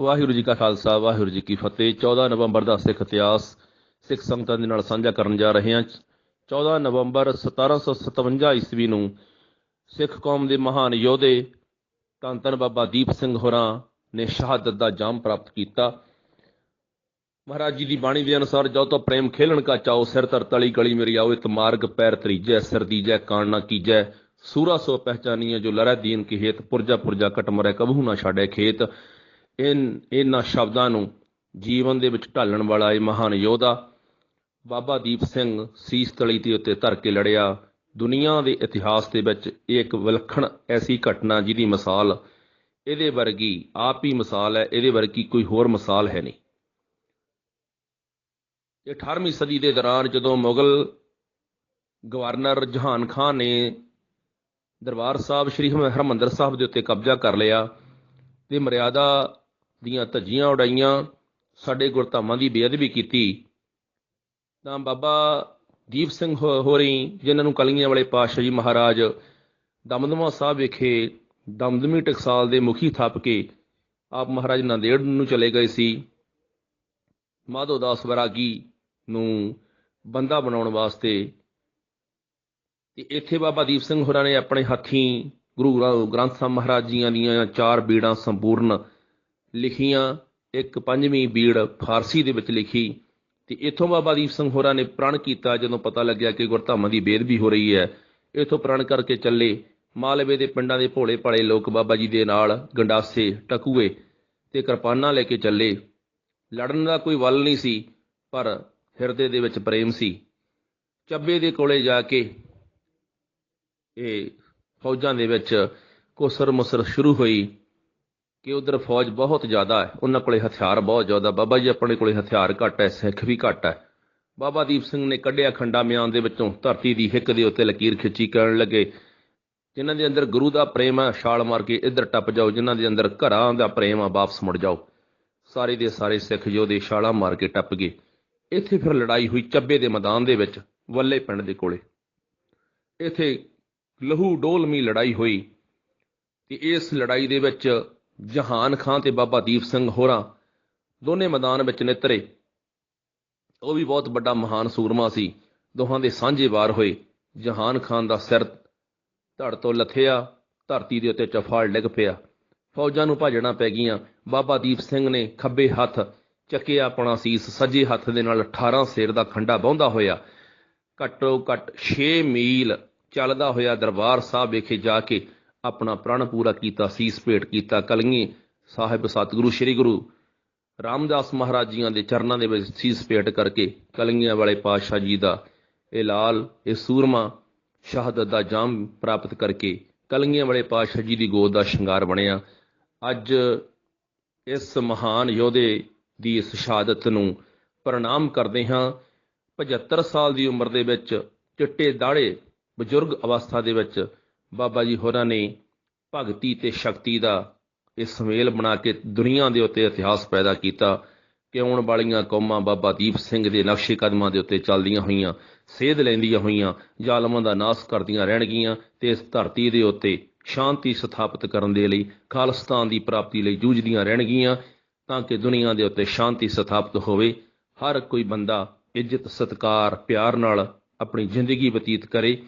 ਵਾਹਿਗੁਰੂ ਜੀ ਕਾ ਖਾਲਸਾ, ਵਾਹਿਗੁਰੂ ਜੀ ਕੀ ਫਤਿਹ। 14 ਨਵੰਬਰ ਦਾ ਸਿੱਖ ਇਤਿਹਾਸ, ਸਿੱਖ ਸੰਗਤਾਂ ਦੇ ਨਾਲ ਸਾਂਝਾ ਕਰਨ ਜਾ ਰਹੇ ਹਾਂ। 14 ਨਵੰਬਰ 1757 ਈਸਵੀ ਨੂੰ ਸਿੱਖ ਕੌਮ ਦੇ ਮਹਾਨ ਯੋਧੇ ਧੰਨ ਧੰਨ ਬਾਬਾ ਦੀਪ ਸਿੰਘ ਹੋਰਾਂ ਨੇ ਸ਼ਹਾਦਤ ਦਾ ਜਾਮ ਪ੍ਰਾਪਤ ਕੀਤਾ। ਮਹਾਰਾਜ ਜੀ ਦੀ ਬਾਣੀ ਦੇ ਅਨੁਸਾਰ, ਜੋ ਤੋ ਪ੍ਰੇਮ ਖੇਲਣ ਕਾ ਚਾਓ ਸਿਰ ਧਰ ਤਲੀ ਗਲੀ ਮੇਰੀ ਆਓ, ਇਤ ਮਾਰਗ ਪੈਰ ਤਰੀਜੈ ਸਿਰ ਦੀਜੈ, ਕਾਣ ਨਾ ਕੀਜੈ। ਸੂਰਾ ਸੋ ਪਹਿਚਾਨੀਏ ਜੋ ਲੜੈ ਦੀਨ ਕੀ ਹੇਤ ਪੁਰਜਾ ਪੁਰਜਾ ਕਟ ਮਰੈ ਕਬਹੂ ਨਾ ਛਾੜੈ ਖੇਤ। ਇਨ ਇਹਨਾਂ ਸ਼ਬਦਾਂ ਨੂੰ ਜੀਵਨ ਦੇ ਵਿੱਚ ਢਾਲਣ ਵਾਲਾ ਇਹ ਮਹਾਨ ਯੋਧਾ ਬਾਬਾ ਦੀਪ ਸਿੰਘ ਸੀਸ ਤਲੀ ਦੇ ਉੱਤੇ ਧਰ ਕੇ ਲੜਿਆ। ਦੁਨੀਆ ਦੇ ਇਤਿਹਾਸ ਦੇ ਵਿੱਚ ਇਹ ਇੱਕ ਵਿਲੱਖਣ ਐਸੀ ਘਟਨਾ ਜਿਹਦੀ ਮਿਸਾਲ ਇਹਦੇ ਵਰਗੀ ਆਪ ਹੀ ਮਿਸਾਲ ਹੈ, ਇਹਦੇ ਵਰਗੀ ਕੋਈ ਹੋਰ ਮਿਸਾਲ ਹੈ ਨਹੀਂ। ਇਹ 18ਵੀਂ ਸਦੀ ਦੇ ਦੌਰਾਨ ਜਦੋਂ ਮੁਗਲ ਗਵਰਨਰ ਜਹਾਨ ਖਾਨ ਨੇ ਦਰਬਾਰ ਸਾਹਿਬ ਸ੍ਰੀ ਹਰਿਮੰਦਰ ਸਾਹਿਬ ਦੇ ਉੱਤੇ ਕਬਜ਼ਾ ਕਰ ਲਿਆ ਤੇ ਮਰਿਆਦਾ ਦੀਆਂ ਧੱਜੀਆਂ ਉਡਾਈਆਂ, ਸਾਡੇ ਗੁਰਧਾਮਾਂ ਦੀ ਬੇਅਦਬੀ ਕੀਤੀ। ਤਾਂ ਬਾਬਾ ਦੀਪ ਸਿੰਘ ਹੋ- ਹੋਰੀ, ਜਿਨ੍ਹਾਂ ਨੂੰ ਕਲਗੀਆਂ ਵਾਲੇ ਪਾਤਸ਼ਾਹ ਜੀ ਮਹਾਰਾਜ ਦਮਦਮਾ ਸਾਹਿਬ ਵਿਖੇ ਦਮਦਮੀ ਟਕਸਾਲ ਦੇ ਮੁਖੀ ਥਾਪ ਕੇ ਆਪ ਮਹਾਰਾਜ ਨਾਂਦੇੜ ਨੂੰ ਚਲੇ ਗਏ ਸੀ। ਮਾਧੋ ਦਾਸ ਵਰਾਗੀ ਨੂੰ ਬੰਦਾ ਬਣਾਉਣ ਵਾਸਤੇ ਤੇ ਇੱਥੇ ਬਾਬਾ ਦੀਪ ਸਿੰਘ ਹੋਰਾਂ ਨੇ ਆਪਣੇ ਹੱਥੀਂ ਗੁਰੂ, ਗ੍ਰੰਥ ਸਾਹਿਬ ਮਹਾਰਾਜ ਜੀਆਂ ਦੀਆਂ ਚਾਰ ਬੀੜਾਂ ਸੰਪੂਰਨ ਲਿਖੀਆਂ ਇੱਕ ਪੰਜਵੀਂ ਬੀੜ ਫਾਰਸੀ ਦੇ ਵਿੱਚ ਲਿਖੀ ਤੇ ਇੱਥੋਂ ਬਾਬਾ ਦੀਪ ਸਿੰਘ ਹੋਰਾਂ ਨੇ ਪ੍ਰਣ ਕੀਤਾ ਜਦੋਂ ਪਤਾ ਲੱਗਿਆ ਕਿ ਗੁਰਧਾਮਾਂ ਦੀ ਬੇਦ ਵੀ ਹੋ ਰਹੀ ਹੈ। ਇੱਥੋਂ ਪ੍ਰਣ ਕਰਕੇ ਚੱਲੇ। ਮਾਲਵੇ ਦੇ ਪਿੰਡਾਂ ਦੇ ਭੋਲੇ ਭਾਲੇ ਲੋਕ ਬਾਬਾ ਜੀ ਦੇ ਨਾਲ ਗੰਡਾਸੇ, ਟਕੂਏ ਤੇ ਕਿਰਪਾਨਾਂ ਲੈ ਕੇ ਚੱਲੇ। ਲੜਨ ਦਾ ਕੋਈ ਵੱਲ ਨਹੀਂ ਸੀ, ਪਰ ਹਿਰਦੇ ਦੇ ਵਿੱਚ ਪ੍ਰੇਮ ਸੀ। ਚੱਬੇ ਦੇ ਕੋਲੇ ਜਾ ਕੇ ਇਹ ਫੌਜਾਂ ਦੇ ਵਿੱਚ ਕੋਸਰ ਮੁਸਰ ਸ਼ੁਰੂ ਹੋਈ। ਕਿ ਉਧਰ ਫੌਜ ਬਹੁਤ ਜ਼ਿਆਦਾ ਹੈ, ਉਹਨਾਂ ਕੋਲੇ ਹਥਿਆਰ ਬਹੁਤ ਜ਼ਿਆਦਾ ਬਾਬਾ ਜੀ ਆਪਣੇ ਕੋਲੇ ਹਥਿਆਰ ਘੱਟ ਹੈ, ਸਿੱਖ ਵੀ ਘੱਟ ਹੈ। ਬਾਬਾ ਦੀਪ ਸਿੰਘ ਨੇ ਕੱਢਿਆ ਖੰਡਾ ਮਿਆਨ ਦੇ ਵਿੱਚੋਂ, ਧਰਤੀ ਦੀ ਹਿੱਕ ਦੇ ਉੱਤੇ ਲਕੀਰ ਖਿੱਚੀ ਕਰਨ ਲੱਗੇ, ਜਿਨ੍ਹਾਂ ਦੇ ਅੰਦਰ ਗੁਰੂ ਦਾ ਪ੍ਰੇਮ ਹੈ, ਛਾਲ ਮਾਰ ਕੇ ਇੱਧਰ ਟੱਪ ਜਾਓ, ਜਿਨ੍ਹਾਂ ਦੇ ਅੰਦਰ ਘਰਾਂ ਦਾ ਪ੍ਰੇਮ ਆ ਵਾਪਸ ਮੁੜ ਜਾਓ। ਸਾਰੇ ਦੇ ਸਾਰੇ ਸਿੱਖ ਯੋਧੇ ਛਾਲਾਂ ਮਾਰ ਕੇ ਟੱਪ ਗਏ। ਇੱਥੇ ਫਿਰ ਲੜਾਈ ਹੋਈ ਚੱਬੇ ਦੇ ਮੈਦਾਨ ਦੇ ਵਿੱਚ, ਵੱਲੇ ਪਿੰਡ ਦੇ ਕੋਲੇ। ਇੱਥੇ ਲਹੂ ਡੋਲਮੀ ਲੜਾਈ ਹੋਈ ਤੇ ਇਸ ਲੜਾਈ ਦੇ ਵਿੱਚ ਜਹਾਨ ਖਾਂ ਤੇ ਬਾਬਾ ਦੀਪ ਸਿੰਘ ਹੋਰਾਂ ਦੋਨੇ ਮੈਦਾਨ ਵਿੱਚ ਨਿਤਰੇ। ਉਹ ਵੀ ਬਹੁਤ ਵੱਡਾ ਮਹਾਨ ਸੂਰਮਾ ਸੀ। ਦੋਹਾਂ ਦੇ ਸਾਂਝੇ ਵਾਰ ਹੋਏ। ਜਹਾਨ ਖਾਨ ਦਾ ਸਿਰ ਧੜ ਤੋਂ ਲਥਿਆ, ਧਰਤੀ ਦੇ ਉੱਤੇ ਚਫਾੜ ਡਿੱਗ ਪਿਆ। ਫੌਜਾਂ ਨੂੰ ਭੱਜਣਾ ਪੈ ਗਈਆਂ। ਬਾਬਾ ਦੀਪ ਸਿੰਘ ਨੇ ਖੱਬੇ ਹੱਥ ਚੱਕਿਆ ਆਪਣਾ ਸੀਸ, ਸੱਜੇ ਹੱਥ ਦੇ ਨਾਲ 18 ਸੇਰ ਦਾ ਖੰਡਾ ਬਾਉਂਦਾ ਹੋਇਆ। ਘੱਟੋ ਘੱਟ 6 ਮੀਲ ਚੱਲਦਾ ਹੋਇਆ ਦਰਬਾਰ ਸਾਹਿਬ ਵਿਖੇ ਜਾ ਕੇ ਆਪਣਾ ਪ੍ਰਣ ਪੂਰਾ ਕੀਤਾ, ਸੀਸ ਭੇਟ ਕੀਤਾ, ਕਲਗੀ ਸਾਹਿਬ ਸਤਿਗੁਰੂ, ਸ੍ਰੀ ਗੁਰੂ ਰਾਮਦਾਸ ਮਹਾਰਾਜ ਜੀਆਂ ਦੇ ਚਰਨਾਂ ਦੇ ਵਿੱਚ ਸੀਸ ਭੇਟ ਕਰਕੇ ਕਲੰਗੀਆਂ ਵਾਲੇ ਪਾਤਸ਼ਾਹ ਜੀ ਦਾ ਇਹ ਲਾਲ, ਇਹ ਸੂਰਮਾ, ਸ਼ਹਾਦਤ ਦਾ ਜਾਮ ਪ੍ਰਾਪਤ ਕਰਕੇ ਕਲਗੀਆਂ ਵਾਲੇ ਪਾਤਸ਼ਾਹ ਜੀ ਦੀ ਗੋਦ ਦਾ ਸ਼ਿੰਗਾਰ ਬਣਿਆ। ਅੱਜ ਇਸ ਮਹਾਨ ਯੋਧੇ ਦੀ ਇਸ ਸ਼ਹਾਦਤ ਨੂੰ ਪ੍ਰਣਾਮ ਕਰਦੇ ਹਾਂ। 75 ਸਾਲ ਦੀ ਉਮਰ ਦੇ ਵਿੱਚ ਚਿੱਟੇ ਦਾੜੇ ਬਜ਼ੁਰਗ ਅਵਸਥਾ ਦੇ ਵਿੱਚ ਬਾਬਾ ਜੀ ਹੋਰਾਂ ਨੇ ਭਗਤੀ ਤੇ ਸ਼ਕਤੀ ਦਾ ਇਹ ਸਮੇਲ ਬਣਾ ਕੇ ਦੁਨੀਆ ਦੇ ਉੱਤੇ ਇਤਿਹਾਸ ਪੈਦਾ ਕੀਤਾ। ਕਿ ਆਉਣ ਵਾਲੀਆਂ ਕੌਮਾਂ ਬਾਬਾ ਦੀਪ ਸਿੰਘ ਦੇ ਨਕਸ਼ੇ ਕਦਮਾਂ ਦੇ ਉੱਤੇ ਚੱਲਦੀਆਂ ਹੋਈਆਂ, ਸੇਧ ਲੈਂਦੀਆਂ ਹੋਈਆਂ, ਜ਼ਾਲਮਾਂ ਦਾ ਨਾਸ਼ ਕਰਦੀਆਂ ਰਹਿਣਗੀਆਂ ਤੇ ਇਸ ਧਰਤੀ ਦੇ ਉੱਤੇ ਸ਼ਾਂਤੀ ਸਥਾਪਿਤ ਕਰਨ ਦੇ ਲਈ, ਖਾਲਸਤਾਨ ਦੀ ਪ੍ਰਾਪਤੀ ਲਈ ਜੂਝਦੀਆਂ ਰਹਿਣਗੀਆਂ ਤਾਂ ਕਿ ਦੁਨੀਆ ਦੇ ਉੱਤੇ ਸ਼ਾਂਤੀ ਸਥਾਪਿਤ ਹੋਵੇ। ਹਰ ਕੋਈ ਬੰਦਾ ਇੱਜ਼ਤ, ਸਤਕਾਰ, ਪਿਆਰ ਨਾਲ ਆਪਣੀ ਜ਼ਿੰਦਗੀ ਬਤੀਤ ਕਰੇ।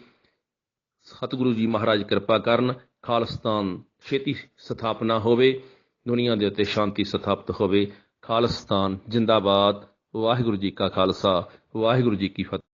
ਸਤਿਗੁਰੂ ਜੀ ਮਹਾਰਾਜ ਕਿਰਪਾ ਕਰਨ, ਖਾਲਸਤਾਨ ਛੇਤੀ ਸਥਾਪਨਾ ਹੋਵੇ, ਦੁਨੀਆ ਦੇ ਉੱਤੇ ਸ਼ਾਂਤੀ ਸਥਾਪਿਤ ਹੋਵੇ, ਖਾਲਿਸਤਾਨ ਜਿੰਦਾਬਾਦ। ਵਾਹਿਗੁਰੂ ਜੀ ਕਾ ਖਾਲਸਾ, ਵਾਹਿਗੁਰੂ ਜੀ ਕੀ ਫਤਿਹ।